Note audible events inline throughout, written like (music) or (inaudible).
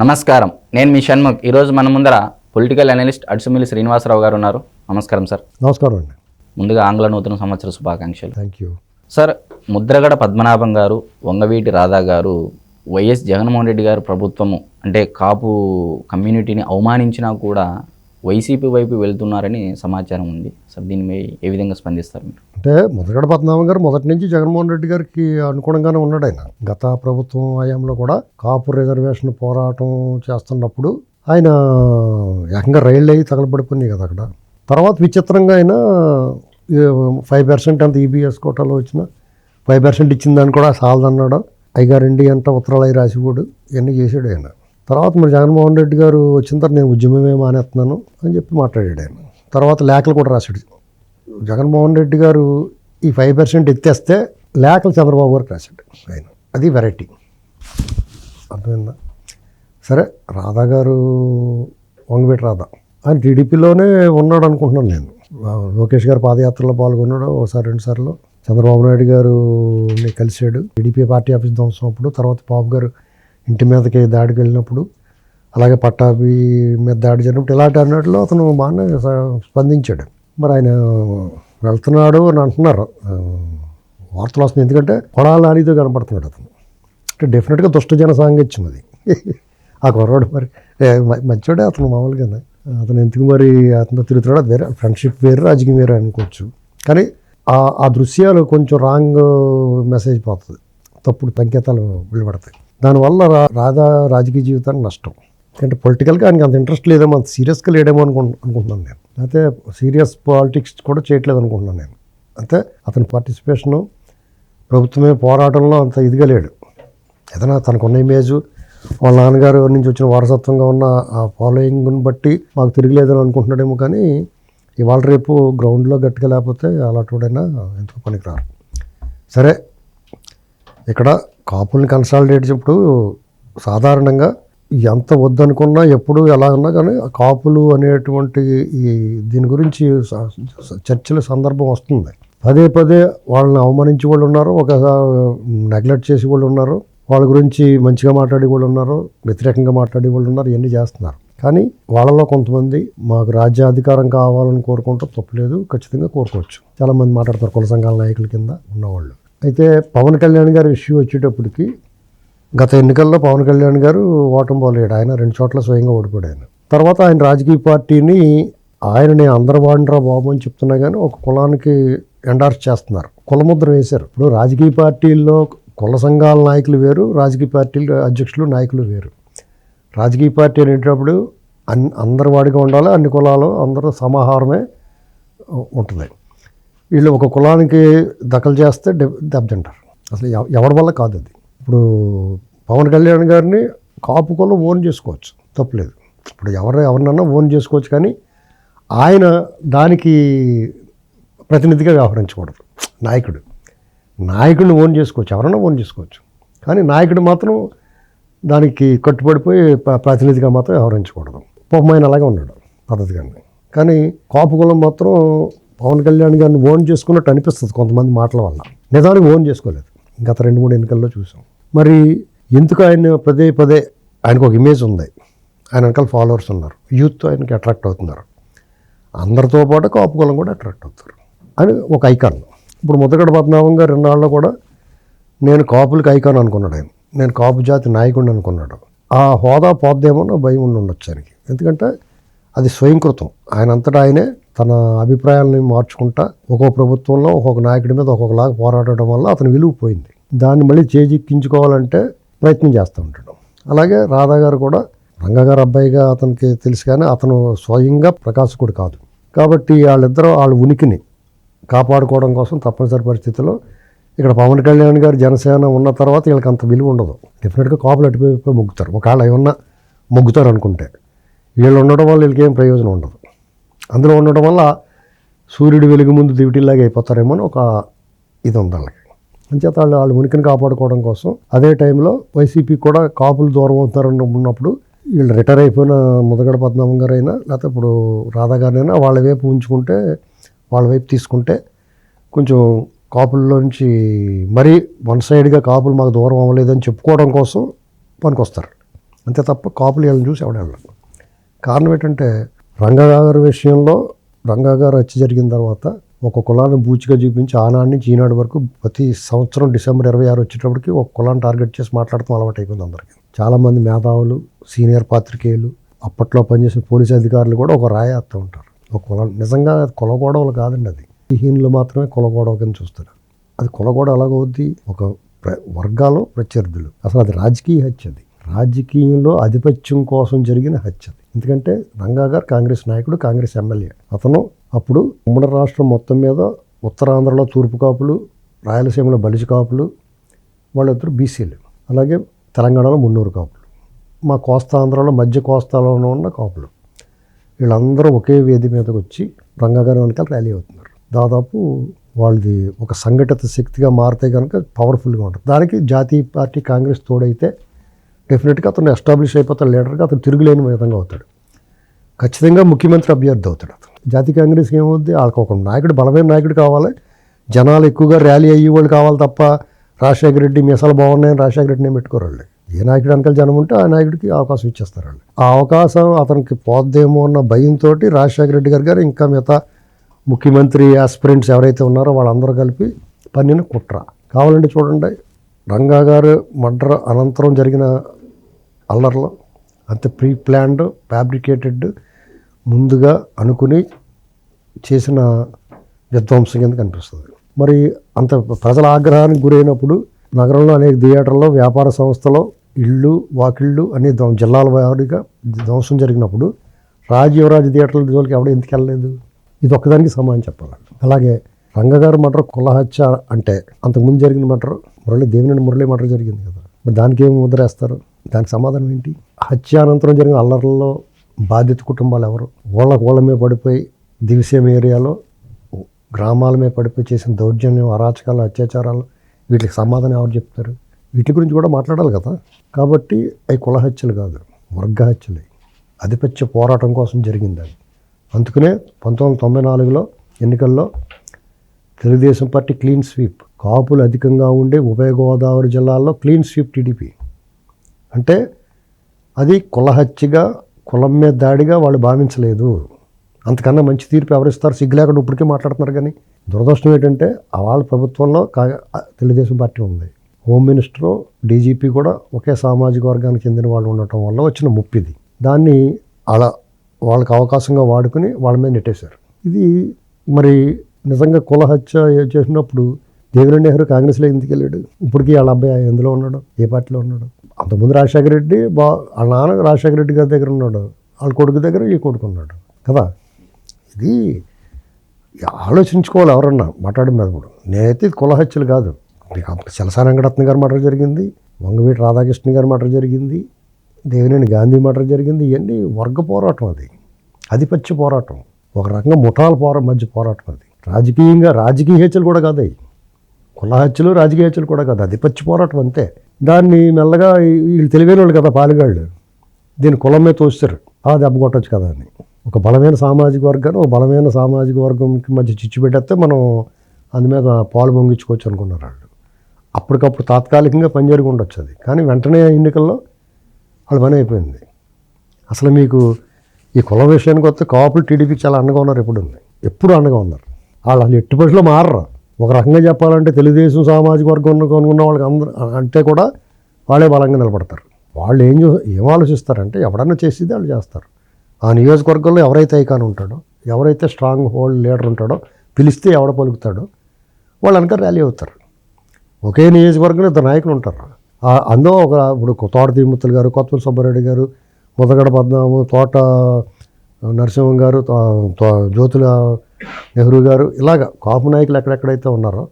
నమస్కారం. నేను మీ షణ్ముఖ్. ఈరోజు మన ముందర పొలిటికల్ అనలిస్ట్ అడుసుమిల్లి శ్రీనివాసరావు గారు ఉన్నారు. నమస్కారం సార్. నమస్కారం అండి. ముందుగా ఆంగ్ల నూతన సంవత్సర శుభాకాంక్షలు. Thank you sir Mudragada Padmanabham గారు వంగవీటి రాధా గారు వైఎస్ జగన్మోహన్ రెడ్డి గారు ప్రభుత్వము అంటే కాపు కమ్యూనిటీని అవమానించినా కూడా వైసీపీ వైపు వెళ్తున్నారని సమాచారం ఉంది. సార్ దీనిపై ఏ విధంగా స్పందిస్తారు మీరు? అంటే మొదగడ పద్మనాభం గారు మొదటి నుంచి జగన్మోహన్ రెడ్డి గారికి అనుగుణంగానే ఉన్నాడు ఆయన. గత ప్రభుత్వం హయాంలో కూడా కాపు రిజర్వేషన్ పోరాటం చేస్తున్నప్పుడు ఆయన ఏకంగా రైళ్ళు అయ్యి తగలబడిపోయినాయి కదా అక్కడ. తర్వాత విచిత్రంగా ఆయన ఫైవ్ పర్సెంట్ అంత ఈబీఎస్ కోటాలో వచ్చిన ఫైవ్ పర్సెంట్ ఇచ్చిందని కూడా సాలదన్నాడు. అయ్యగారండి అంట ఉత్తరాలు అయి రాసిపోడు. ఇవన్నీ చేసాడు ఆయన. తర్వాత మరి జగన్మోహన్ రెడ్డి గారు వచ్చిన తర్వాత నేను ఉద్యమమే మానేస్తున్నాను అని చెప్పి మాట్లాడాడు ఆయన. తర్వాత లేఖలు కూడా రాశాడు. జగన్మోహన్ రెడ్డి గారు ఈ ఫైవ్ పర్సెంట్ ఎత్తేస్తే లేఖలు చంద్రబాబు గారికి రాశాడు ఆయన. అది వెరైటీ. అర్థమైందా? సరే రాధా గారు వంగబెట్టి రాధా. ఆయన టీడీపీలోనే ఉన్నాడు అనుకుంటున్నాను నేను. లోకేష్ గారు పాదయాత్రలో పాల్గొన్నాడు ఒకసారి రెండు సార్లు. చంద్రబాబు నాయుడు గారు కలిశాడు. టీడీపీ పార్టీ ఆఫీస్ ధ్వంసం అప్పుడు. తర్వాత బాబు గారు ఇంటి మీదకి దాడికి వెళ్ళినప్పుడు అలాగే పట్టాభి మీద దాడి జరిగినప్పుడు ఇలాంటి అన్నట్లో అతను బాగానే స్పందించాడు. మరి ఆయన వెళ్తున్నాడు అని అంటున్నారు. వార్తలు వస్తున్నాయి. ఎందుకంటే కొడాల అనేది కనపడుతున్నాడు అతను. అంటే డెఫినెట్గా దుష్టజన సాంగత్యం అది. (laughs) ఆ కుర్రాడు మరి ఏ, మంచోడే అతను మామూలుగానే. అతను ఎందుకు మరి అతను తిరుగుతున్నాడు? అది వేరే ఫ్రెండ్షిప్ వేరు రాజకీయం వేరే అనుకోవచ్చు. కానీ ఆ ఆ దృశ్యాలు కొంచెం రాంగ్ మెసేజ్ పోతుంది. తప్పుడు సంకేతాలు వెళ్ళబడతాయి దానివల్ల రా రాధా రాజకీయ జీవితానికి నష్టం. ఎందుకంటే పొలిటికల్గా ఆయనకి అంత ఇంట్రెస్ట్ లేదేమో అంత సీరియస్గా లేడేమో అనుకు అనుకుంటున్నాను నేను. అయితే సీరియస్ పాలిటిక్స్ కూడా చేయట్లేదు అనుకుంటున్నాను నేను. అంటే అతని పార్టిసిపేషను ప్రభుత్వమే పోరాటంలో అంత ఇదిగా లేడు. ఏదైనా తనకున్న ఇమేజ్ వాళ్ళ నాన్నగారు నుంచి వచ్చిన వారసత్వంగా ఉన్న ఆ ఫాలోయింగ్ని బట్టి మాకు తిరగలేదని అనుకుంటున్నాడేమో కానీ ఇవాళ రేపు గ్రౌండ్లో గట్టిగా లేకపోతే అలాంటివాడైనా ఎందుకు పనికిరారు సరే ఇక్కడ కాపుల్ని కన్సాలిడేట్ చెప్పుడు సాధారణంగా ఎంత వద్దనుకున్నా ఎప్పుడు ఎలా ఉన్నా కానీ కాపులు అనేటువంటి ఈ దీని గురించి చర్చల సందర్భం వస్తుంది. పదే పదే వాళ్ళని అవమానించే వాళ్ళు ఉన్నారు ఒక నెగ్లెక్ట్ చేసే వాళ్ళు ఉన్నారు వాళ్ళ గురించి మంచిగా మాట్లాడే వాళ్ళు ఉన్నారు వ్యతిరేకంగా మాట్లాడే వాళ్ళు ఉన్నారు ఇవన్నీ చేస్తున్నారు. కానీ వాళ్ళలో కొంతమంది మాకు రాజ్యాధికారం కావాలని కోరుకుంటూ తప్పులేదు ఖచ్చితంగా కోరుకోవచ్చు. చాలామంది మాట్లాడతారు కుల సంఘాల నాయకుల కింద ఉన్నవాళ్ళు. అయితే పవన్ కళ్యాణ్ గారి ఇష్యూ వచ్చేటప్పటికి గత ఎన్నికల్లో పవన్ కళ్యాణ్ గారు ఓటమి పోలేడు. ఆయన రెండు చోట్ల స్వయంగా ఓడిపోయాడు తర్వాత ఆయన రాజకీయ పార్టీని ఆయనని అందరు వాడినరా బాబు అని చెప్తున్నా కానీ ఒక కులానికి ఎండార్స్ చేస్తున్నారు. కులముద్ర వేశారు. ఇప్పుడు రాజకీయ పార్టీల్లో కుల సంఘాల నాయకులు వేరు రాజకీయ పార్టీల అధ్యక్షులు నాయకులు వేరు. రాజకీయ పార్టీ అనేటప్పుడు అన్ అందరు వాడిగా ఉండాలి అన్ని కులాలు అందరూ సమాహారమే ఉంటుంది. వీళ్ళు ఒక కులానికి దఖలు చేస్తే దెబ్బతింటారు అసలు ఎవ- ఎవరి వల్ల కాదు అది. ఇప్పుడు పవన్ కళ్యాణ్ గారిని కాపు కులం ఓన్ చేసుకోవచ్చు. తప్పలేదు. ఇప్పుడు ఎవరు ఎవరినన్నా ఓన్ చేసుకోవచ్చు కానీ ఆయన దానికి ప్రతినిధిగా వ్యవహరించకూడదు. నాయకుడు. నాయకుడిని ఓన్ చేసుకోవచ్చు. ఎవరైనా ఓన్ చేసుకోవచ్చు. కానీ నాయకుడు మాత్రం దానికి కట్టుబడిపోయి ప్రతినిధిగా మాత్రం వ్యవహరించకూడదు. పాపం ఆయన అలాగే ఉన్నాడు పద్ధతిగానే కానీ కాపు కులం మాత్రం పవన్ కళ్యాణ్ గారిని ఓన్ చేసుకున్నట్టు అనిపిస్తుంది కొంతమంది మాటల వల్ల. నిజానికి ఓన్ చేసుకోలేదు. గత రెండు మూడు ఎన్నికల్లో చూసాం. మరి ఎందుకు ఆయన పదే పదే ఆయనకు ఒక ఇమేజ్ ఉంది. ఆయన వెనకాల ఫాలోవర్స్ ఉన్నారు. యూత్ ఆయనకి అట్రాక్ట్ అవుతున్నారు. అందరితో పాటు కాపు కులం కూడా అట్రాక్ట్ అవుతారు. అని ఒక ఐకాన్ ఇప్పుడు ముద్దగడ పద్మనాభం గారు రెండాళ్ళు కూడా నేను కాపులకి ఐకాన్ అనుకున్నాడు ఆయన. నేను కాపు జాతి నాయకుడిని అనుకున్నాడు. ఆ హోదా పోద్దేమో నా భయం ఉండి ఉండొచ్చు ఆయనకి. ఎందుకంటే అది స్వయంకృతం. ఆయన అంతటా ఆయనే తన అభిప్రాయాలని మార్చుకుంటా ఒక్కొక్క ప్రభుత్వంలో ఒక్కొక్క నాయకుడి మీద ఒక్కొక్కలాగా పోరాడటం వల్ల అతను విలువ పోయింది. దాన్ని మళ్ళీ చేజిక్కించుకోవాలంటే ప్రయత్నం చేస్తూ ఉంటాడు. అలాగే రాధా గారు కూడా రంగగారు అబ్బాయిగా అతనికి తెలుసు కానీ అతను స్వయంగా ప్రకాశకుడు కాదు. కాబట్టి వాళ్ళిద్దరూ వాళ్ళ ఉనికిని కాపాడుకోవడం కోసం తప్పనిసరి పరిస్థితుల్లో ఇక్కడ పవన్ కళ్యాణ్ గారు జనసేన ఉన్న తర్వాత వీళ్ళకి అంత విలువ ఉండదు. డెఫినెట్గా కాపులు అటువైపు మొగ్గుతారు. ఒకవేళ ఏమన్నా మొగ్గుతారు అనుకుంటే వీళ్ళు ఉండడం వల్ల వీళ్ళకి ఏం ప్రయోజనం ఉండదు. అందులో ఉండడం వల్ల సూర్యుడు వెలుగు ముందు దివిటిలాగా అయిపోతారేమో అని ఒక ఇది ఉంది వాళ్ళకి. అంచేత వాళ్ళు వాళ్ళ ఉనికిని కాపాడుకోవడం కోసం అదే టైంలో వైసీపీ కూడా కాపులు దూరం అవుతారని ఉన్నప్పుడు వీళ్ళు రిటైర్ అయిపోయిన ముదగడ పద్మనాభం గారు అయినా లేకపోతే ఇప్పుడు రాధా గారినైనా వాళ్ళ వైపు ఉంచుకుంటే వాళ్ళ వైపు తీసుకుంటే కొంచెం కాపుల్లో నుంచి మరీ వన్ సైడ్గా కాపులు మాకు దూరం అవ్వలేదని చెప్పుకోవడం కోసం పనికొస్తారు. అంతే తప్ప కాపులు వీళ్ళని చూసి ఎవడ కారణం ఏంటంటే రంగగారి విషయంలో రంగగారు హత్య జరిగిన తర్వాత ఒక కులాన్ని బూచిగా చూపించి ఆనాడు నుంచి ఈనాడు వరకు ప్రతి సంవత్సరం డిసెంబర్ ఇరవై ఆరు వచ్చేటప్పటికి ఒక కులాన్ని టార్గెట్ చేసి మాట్లాడటం అలవాటు అయిపోయింది అందరికీ. చాలామంది మేధావులు సీనియర్ పాత్రికేయులు అప్పట్లో పనిచేసిన పోలీసు అధికారులు కూడా ఒక రాయేస్తూ ఉంటారు. ఒక కులం నిజంగా అది కుల గొడవలు కాదండి అది. హీనులు మాత్రమే కుల గొడవ కింద చూస్తారు. అది కుల గొడవ ఎలాగవుద్ది? ఒక ప్ర- వర్గాలు ప్రత్యర్థులు. అసలు అది రాజకీయ హత్య అది. రాజకీయంలో ఆధిపత్యం కోసం జరిగిన హత్య అది. ఎందుకంటే రంగా గారు కాంగ్రెస్ నాయకుడు కాంగ్రెస్ ఎమ్మెల్యే. అతను అప్పుడు ఉమ్మడి రాష్ట్రం మొత్తం మీద ఉత్తరాంధ్రలో తూర్పు కాపులు రాయలసీమలో బలిజ కాపులు వాళ్ళిద్దరు బీసీలు. అలాగే తెలంగాణలో మున్నూరు కాపులు. మా కోస్తాంధ్రలో మధ్య కోస్తాలోనే ఉన్న కాపులు. వీళ్ళందరూ ఒకే వేది మీదకి వచ్చి రంగాగారి వెనకాల ర్యాలీ అవుతున్నారు. దాదాపు వాళ్ళది ఒక సంఘటిత శక్తిగా మారితే కనుక పవర్ఫుల్గా ఉంటుంది. దానికి జాతీయ పార్టీ కాంగ్రెస్ తోడైతే డెఫినెట్గా అతను ఎస్టాబ్లిష్ అయిపోతాడు లీడర్గా అతను తిరుగులేని విధంగా అవుతాడు. ఖచ్చితంగా ముఖ్యమంత్రి అభ్యర్థి అవుతాడు అతను. జాతీయ కాంగ్రెస్కి ఏమవుద్ది? వాళ్ళకి ఒక నాయకుడు బలమైన నాయకుడు కావాలి. జనాలు ఎక్కువగా ర్యాలీ అయ్యే వాళ్ళు కావాలి తప్ప రాజశేఖర రెడ్డి మీసాలు బాగున్నాయని రాజశేఖర రెడ్డిని పెట్టుకోరు వాళ్ళు. ఏ నాయకుడు వెనకాల జనం ఉంటే ఆ నాయకుడికి అవకాశం ఇచ్చేస్తారు వాళ్ళు. ఆ అవకాశం అతనికి పోద్దేమో అన్న భయంతో రాజశేఖర రెడ్డి గారు గారు ఇంకా మిగతా ముఖ్యమంత్రి ఆస్పిరెంట్స్ ఎవరైతే ఉన్నారో వాళ్ళందరూ కలిపి పన్నిన కుట్ర. కావాలంటే చూడండి రంగా గారు మర్డర్ అనంతరం జరిగిన అల్లర్లో అంత ప్రీ ప్లాన్డ్ ఫ్యాబ్రికేటెడ్ ముందుగా అనుకుని చేసిన విధ్వంసం కింద కనిపిస్తుంది. మరి అంత ప్రజల ఆగ్రహానికి గురైనప్పుడు నగరంలో అనేక థియేటర్లో వ్యాపార సంస్థలో ఇళ్ళు వాకిళ్ళు అనే ధ్వం- జిల్లాల వారిగా ధ్వంసం జరిగినప్పుడు రాజీవరాజు థియేటర్ల జోలికి ఎవడ ఎందుకు వెళ్ళలేదు? ఇది ఒక్కదానికి సమాధానం చెప్పాలి అలాగే రంగగారు మటర్ కులహత్య అంటే అంతకుముందు జరిగిన మటర్ మురళి దేవినేని మురళి మటర్ జరిగింది కదా. మరి దానికి ఏమి ముద్రేస్తారు? దానికి సమాధానం ఏంటి? హత్య అనంతరం జరిగిన అల్లర్లలో బాధిత కుటుంబాలు ఎవరు? వాళ్ళకు వాళ్ళ మీద పడిపోయి దివిసేం ఏరియాలో గ్రామాల మీద పడిపోయి చేసిన దౌర్జన్యం అరాచకాలు అత్యాచారాలు వీటికి సమాధానం ఎవరు చెప్తారు? వీటి గురించి కూడా మాట్లాడాలి కదా. కాబట్టి అవి కుల హత్యలు కాదు వర్గ హత్యలు. ఆధిపత్య పోరాటం కోసం జరిగింది అది. అందుకనే పంతొమ్మిది వందల తొంభై నాలుగులో ఎన్నికల్లో తెలుగుదేశం పార్టీ క్లీన్ స్వీప్. కాపులు అధికంగా ఉండే ఉభయ గోదావరి జిల్లాల్లో క్లీన్ స్వీప్ టీడీపీ. అంటే అది కులహత్యగా కులం మీద దాడిగా వాళ్ళు భావించలేదు. అంతకన్నా మంచి తీర్పు ఎవరిస్తారు? సిగ్గు లేకుండా ఇప్పటికే మాట్లాడుతున్నారు కానీ. దురదృష్టం ఏంటంటే ఆ వాళ్ళ ప్రభుత్వంలో కా తెలుగుదేశం పార్టీ ఉంది. హోమ్ మినిస్టరు డీజీపీ కూడా ఒకే సామాజిక వర్గానికి చెందిన వాళ్ళు ఉండటం వల్ల వచ్చిన ముప్పిది. దాన్ని అలా వాళ్ళకి అవకాశంగా వాడుకుని వాళ్ళ మీద నెట్టేశారు. ఇది మరి నిజంగా కుల హత్య చేసినప్పుడు దేవినేని నెహ్రూ కాంగ్రెస్లో ఎందుకు వెళ్ళాడు? ఇప్పటికీ వాళ్ళ అబ్బాయి ఎందులో ఉన్నాడు? ఏ పార్టీలో ఉన్నాడు? అంతకుముందు రాజశేఖర రెడ్డి బా వాళ్ళ నాన్న రాజశేఖర రెడ్డి గారి దగ్గర ఉన్నాడు. వాళ్ళ కొడుకు దగ్గర ఈ కొడుకు ఉన్నాడు. కదా? ఇది ఆలోచించుకోవాలి ఎవరన్నా మాట్లాడిన మీద కూడా. నేనైతే కుల హత్యలు కాదు. మీకు వెంకటరత్న గారి మర్డర్ జరిగింది వంగవీటి రాధాకృష్ణ గారి మాట జరిగింది దేవినేని గాంధీ మాట జరిగింది ఇవన్నీ వర్గ పోరాటం అది. ఆధిపత్య పోరాటం. ఒక రకంగా ముఠాల పోరా మధ్య పోరాటం అది. రాజకీయంగా రాజకీయ హత్యలు కూడా కాదు అవి. కుల హత్యలు రాజకీయ హత్యలు కూడా కాదు. ఆధిపత్య పోరాటం అంతే. దాన్ని మెల్లగా వీళ్ళు తెలివైన వాళ్ళు కదా పాలుగాళ్ళు. దీన్ని కులం మీద తోస్తారు. ఆ దెబ్బ కదా అని. ఒక బలమైన సామాజిక వర్గాన్ని ఒక బలమైన సామాజిక వర్గంకి మధ్య చిచ్చు పెట్టేస్తే మనం అందు మీద పాలు పొంగించుకోవచ్చు అనుకున్నారు వాళ్ళు. అప్పటికప్పుడు తాత్కాలికంగా పని జరిగి ఉండొచ్చు అది. కానీ వెంటనే ఎన్నికల్లో వాళ్ళ పని అయిపోయింది. అసలు మీకు ఈ కుల విషయానికి వస్తే కాపులు టీడీపీకి చాలా అండగా ఉన్నారు ఎప్పుడు ఉంది ఎప్పుడు అండగా ఉన్నారు? వాళ్ళు వాళ్ళు మారరు. ఒక రకంగా చెప్పాలంటే తెలుగుదేశం సామాజిక వర్గం కొనుక్కున్న వాళ్ళకి అందరూ అంటే కూడా వాళ్ళే బలంగా నిలబడతారు. వాళ్ళు ఏం ఏం ఆలోచిస్తారంటే ఎవడన్నా చేసేది వాళ్ళు చేస్తారు. ఆ నియోజకవర్గంలో ఎవరైతే ఐకాన్ ఉంటాడో ఎవరైతే స్ట్రాంగ్ హోల్డ్ లీడర్ ఉంటాడో పిలిస్తే ఎవడ పలుకుతాడో వాళ్ళు వెనక ర్యాలీ అవుతారు. ఒకే నియోజకవర్గంలో ఇద్దరు నాయకులు ఉంటారు. అందులో ఒక ఇప్పుడు తోట తిరుమతులు గారు కొత్తపల్లి సుబ్బారెడ్డి గారు ముదగడ పద్మనాభం తోట నరసింహం గారు జ్యోతుల నెహ్రూ గారు ఇలాగ కాపు నాయకులు ఎక్కడెక్కడైతే ఉన్నారో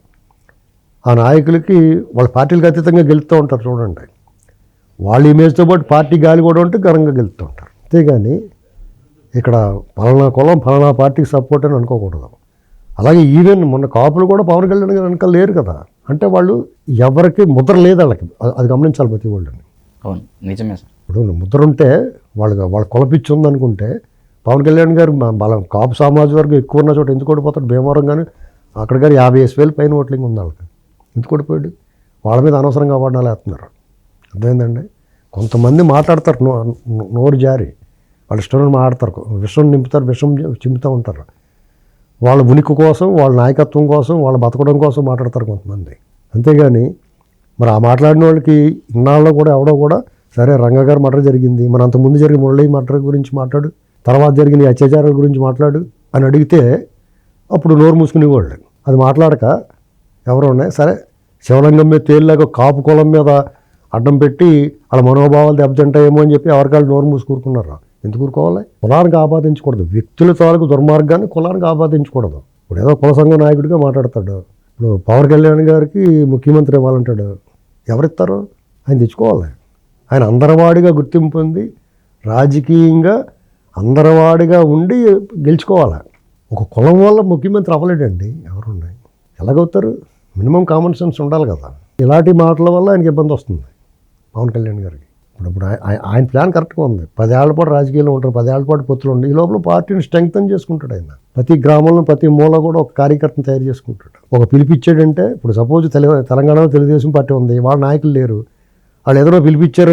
ఆ నాయకులకి వాళ్ళ పార్టీలకు అతీతంగా గెలుస్తూ ఉంటారు చూడండి. వాళ్ళ ఇమేజ్తో పాటు పార్టీ గాలి కూడా ఉంటే ఘనంగా గెలుస్తూ ఉంటారు. అంతేగాని ఇక్కడ పలానా కులం పలానా పార్టీకి సపోర్ట్ అని అనుకోకూడదు. అలాగే ఈవెన్ మొన్న కాపులు కూడా పవన్ కళ్యాణ్ గారు వెనకాల లేరు కదా. అంటే వాళ్ళు ఎవరికి ముద్ర లేదు వాళ్ళకి. అది- అది గమనించాలి ప్రతి వాళ్ళని అవును. నిజమే సార్. ఇప్పుడు ముద్ర ఉంటే వాళ్ళు వాళ్ళ కులపిచ్చి ఉందనుకుంటే పవన్ కళ్యాణ్ గారు బలం కాపు సమాజ వర్గం ఎక్కువ ఉన్న చోట ఎందుకు ఓడిపోతాడు? భీమవరం కానీ అక్కడ గారు యాభై వేసి వేలు పైన ఓట్లింగ్ ఉంది వాళ్ళకి. ఎందుకు ఓడిపోయాడు? వాళ్ళ మీద అనవసరంగా అవార్డాలు వేస్తున్నారు. అర్థమైందండి? కొంతమంది మాట్లాడతారు నో నోరు జారి. వాళ్ళ ఇష్టం మాట్లాడతారు. విషం నింపుతారు విషం చిమ్ముతూ ఉంటారు. వాళ్ళ ఉనికి కోసం వాళ్ళ నాయకత్వం కోసం వాళ్ళ బతకడం కోసం మాట్లాడతారు కొంతమంది. అంతేగాని మరి ఆ మాట్లాడిన వాళ్ళకి ఇన్నాళ్ళు కూడా ఎవడో కూడా సరే రంగ మటర్ జరిగింది మన అంతకుముందు జరిగిన మురళి మటర్ గురించి మాట్లాడు తర్వాత జరిగిన ఈ అత్యాచారాల గురించి మాట్లాడు అని అడిగితే అప్పుడు నోరు మూసుకునేవాళ్ళు. అది మాట్లాడక ఎవరు ఉన్నాయి సరే శివలింగం మీద తేలిలాగా కాపు కులం మీద అడ్డం పెట్టి వాళ్ళ మనోభావాలు దెబ్బతింటాయేమో అని చెప్పి ఎవరికాళ్ళు నోరు మూసుకూరుకున్నారు? ఎందుకు కూరుకోవాలి కులానికి ఆపాదించకూడదు. వ్యక్తుల తాలూకు దుర్మార్గాన్ని కులానికి ఆపాదించకూడదు. ఇప్పుడు ఏదో కుల సంఘ నాయకుడిగా మాట్లాడతాడు. ఇప్పుడు పవన్ కళ్యాణ్ గారికి ముఖ్యమంత్రి ఇవ్వాలంటాడు ఎవరిస్తారు? ఆయన తెచ్చుకోవాలి. ఆయన అందరవాడిగా గుర్తింపు పొంది రాజకీయంగా అందరవాడిగా ఉండి గెలుచుకోవాలి? ఒక కులం వల్ల ముఖ్యమంత్రి అవ్వలేడండి. ఎవరున్నాయి? ఎలాగవుతారు? మినిమం కామన్ సెన్స్ ఉండాలి కదా. ఇలాంటి మాటల వల్ల ఆయనకి ఇబ్బంది వస్తుంది పవన్ కళ్యాణ్ గారికి. ఇప్పుడు ఇప్పుడు ఆయన ప్లాన్ కరెక్ట్గా ఉంది. పదేళ్ళ పాటు రాజకీయాల్లో ఉంటారు. పదేళ్ళ పాటు పొత్తులు ఉండి ఈ లోపల పార్టీని స్ట్రెంగ్తన్ చేసుకుంటాడు ఆయన. ప్రతి గ్రామంలో ప్రతి మూల కూడా ఒక కార్యకర్తను తయారు చేసుకుంటాడు. ఒక పిలిపిచ్చాడంటే ఇప్పుడు సపోజ్ తెల తెలంగాణలో తెలుగుదేశం పార్టీ ఉంది. వాళ్ళ నాయకులు లేరు. వాళ్ళు ఎదురో పిలిపించారు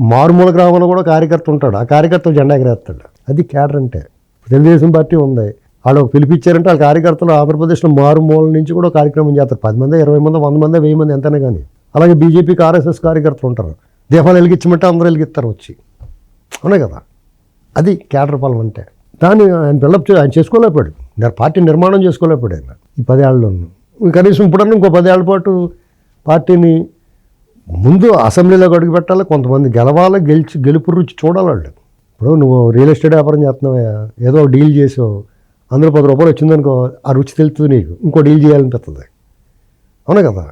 మారుమూల గ్రామంలో కూడా కార్యకర్త ఉంటాడు. ఆ కార్యకర్త జెండా ఎగరేస్తాడు. అది క్యాడర్ అంటే. తెలుగుదేశం పార్టీ ఉంది. వాళ్ళు పిలిపించారంటే వాళ్ళ కార్యకర్తలు ఆంధ్రప్రదేశ్లో మారుమూల నుంచి కూడా కార్యక్రమం చేస్తారు. పది మంది ఇరవై మంది వంద మంది వెయ్యి మంది ఎంతనే కానీ. అలాగే బీజేపీకి ఆర్ఎస్ఎస్ కార్యకర్తలు ఉంటారు. దీపాలు వెలిగించమంటే అందరూ వెలిగిస్తారు వచ్చి. అవునా కదా? అది క్యాడర్ పాలన అంటే. దాన్ని ఆయన బిల్డప్ ఆయన చేసుకోలేకపోయాడు. నేను పార్టీ నిర్మాణం చేసుకోలేకపోయాడు ఆయన ఈ పదేళ్ళలో కనీసం ఇప్పుడన్నా ఇంకో పదేళ్ళ పాటు పార్టీని ముందు అసెంబ్లీలో అడుగు పెట్టాలి? కొంతమంది గెలవాలి? గెలిచి గెలుపు రుచి చూడాలి వాళ్ళు? ఇప్పుడు నువ్వు రియల్ ఎస్టేట్ వ్యాపారం చేస్తున్నావా? ఏదో ఒక డీల్ చేసావు. అందులో పది రూపాయలు వచ్చిందనుకో ఆ రుచి తెలుస్తుంది నీకు. ఇంకో డీల్ చేయాలనిపిస్తుంది. అవునా కదా?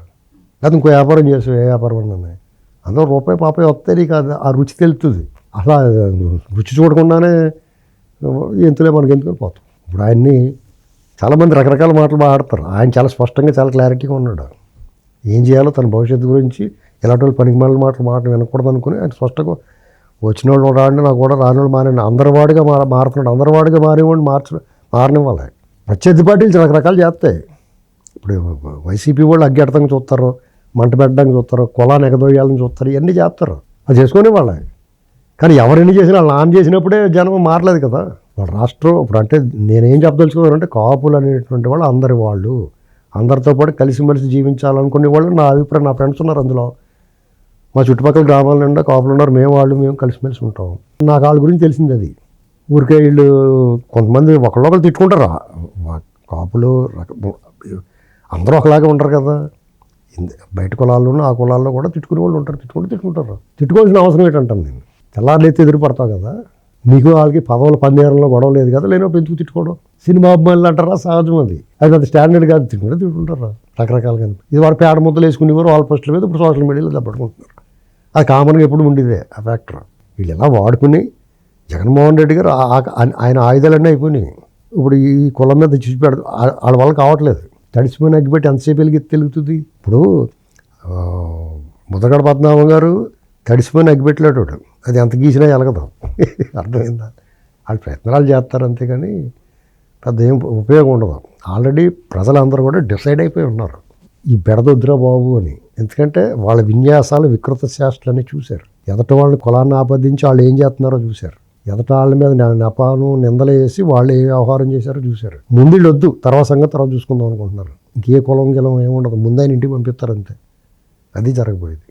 లేదా ఇంకో వ్యాపారం చేసావు ఏ వ్యాపారం అన్నా అందులో రూపాయి పాపాయి వస్తే నీకు. అది ఆ రుచి తెలుస్తుంది. అలా రుచి చూడకుండానే ఎంతలే మనకి ఎందుకని పోతాం. ఇప్పుడు ఆయన్ని చాలామంది రకరకాల మాటలు మాట్లాడతారు. ఆయన చాలా స్పష్టంగా చాలా క్లారిటీగా ఉన్నాడు. ఏం చేయాలో తన భవిష్యత్తు గురించి ఇలాంటి వాళ్ళు పనికి మాల మాటలు మాట వినకూడదు అనుకుని ఆయన స్పష్టంగా వచ్చిన వాళ్ళు రాండి నాకు కూడా రాని వాళ్ళు మారండి. అందరివాడిగా మార మారుతున్నాడు. అందరివాడిగా మారేవాడిని మార్చ మారనివ్వాలి. ప్రత్యర్థి పార్టీలు రకరకాలు చేస్తాయి. ఇప్పుడు వైసీపీ వాళ్ళు అగ్గెడతానికి చూస్తారు మంట పెట్టడానికి చూస్తారు కులాన్ని ఎగదోయాలని చూస్తారు ఇవన్నీ చేస్తారు. అది చేసుకునే వాళ్ళే. కానీ ఎవరెన్ని చేసినా వాళ్ళు ఆన్ చేసినప్పుడే జనం మారలేదు కదా. వాళ్ళ రాష్ట్రం ఇప్పుడు అంటే నేనేం చెప్పదలుచుకున్నానంటే కాపులు అనేటువంటి వాళ్ళు అందరి వాళ్ళు. అందరితో పాటు కలిసిమెలిసి జీవించాలనుకునే వాళ్ళు నా అభిప్రాయం నా ఫ్రెండ్స్ ఉన్నారు అందులో. మా చుట్టుపక్కల గ్రామాల నిండా కాపులు ఉన్నారు. మేము వాళ్ళు మేము కలిసిమెలిసి ఉంటాం. నాకు వాళ్ళ గురించి తెలిసింది అది. ఊరికే వీళ్ళు కొంతమంది ఒకళ్ళొకరు తిట్టుకుంటారు? కాపులు అందరూ ఒకలాగే ఉంటారు కదా. బయట కులాల్లోనూ ఆ కులాల్లో కూడా తిట్టుకునే వాళ్ళు ఉంటారు. తిట్టుకుంటూ తిట్టుకుంటారు. తిట్టుకోవాల్సిన అవసరం ఏంటంటాను నేను. తెల్లారులైతే ఎదురుపడతావు కదా. నీకు వాళ్ళకి పదవుల పందేరంలో గొడవ లేదు కదా. లేనప్పుడు పెంచుకు తిట్టుకోవడం? సినిమా అభిమానులు అంటారా? సహజం అది. అది అది స్టాండర్డ్ కాదు. తిట్టుకుంటే తిట్టుకుంటారు. రకరకాలుగా. ఇది వాడు పేడ ముద్దలు వేసుకునేవారు వాళ్ళ పోస్టుల మీద ఇప్పుడు సోషల్ మీడియాలో దెబ్బట్టుకుంటున్నారు అది కామన్గా ఎప్పుడు ఉండేదే ఆ ఫ్యాక్టర్ వీళ్ళు ఎలా వాడుకుని జగన్మోహన్ రెడ్డి గారు ఆయన- ఆయన ఆయుధాలన్నీ అయిపోయినాయి. ఇప్పుడు ఈ కులం మీద చూసి పెడదు వాళ్ళ వల్ల కావట్లేదు. తడిసిపోయిన అగ్గిపెట్టి ఎంతసేపు వెలిగి తెలుగుతుంది ఇప్పుడు ముదగడ పద్మనాభం గారు తడిసిపోయిన అగ్గిపెట్టలేటోడు అది ఎంత గీసినా ఎలగదు. (laughs) అర్థమైందా? వాళ్ళు ప్రయత్నాలు చేస్తారు అంతేగాని పెద్ద ఏం ఉపయోగం ఉండదు. ఆల్రెడీ ప్రజలందరూ కూడా డిసైడ్ అయిపోయి ఉన్నారు. ఈ బెడదొద్దురా బాబు అని. ఎందుకంటే వాళ్ళ విన్యాసాలు వికృత శాస్త్రాన్ని చూశారు. ఎదట వాళ్ళని కులాన్ని ఆపాదించి వాళ్ళు ఏం చేస్తున్నారో చూశారు. ఎదట వాళ్ళ మీద నపాను నిందలు వేసి వాళ్ళు ఏ వ్యవహారం చేశారో చూశారు. ముందు వద్దు తర్వాత సంగతి తర్వాత చూసుకుందాం అనుకుంటున్నారు. ఇంకే కులం గిలం ఏముండదు ముందైన ఇంటికి పంపిస్తారు అంతే అది జరగబోయేది.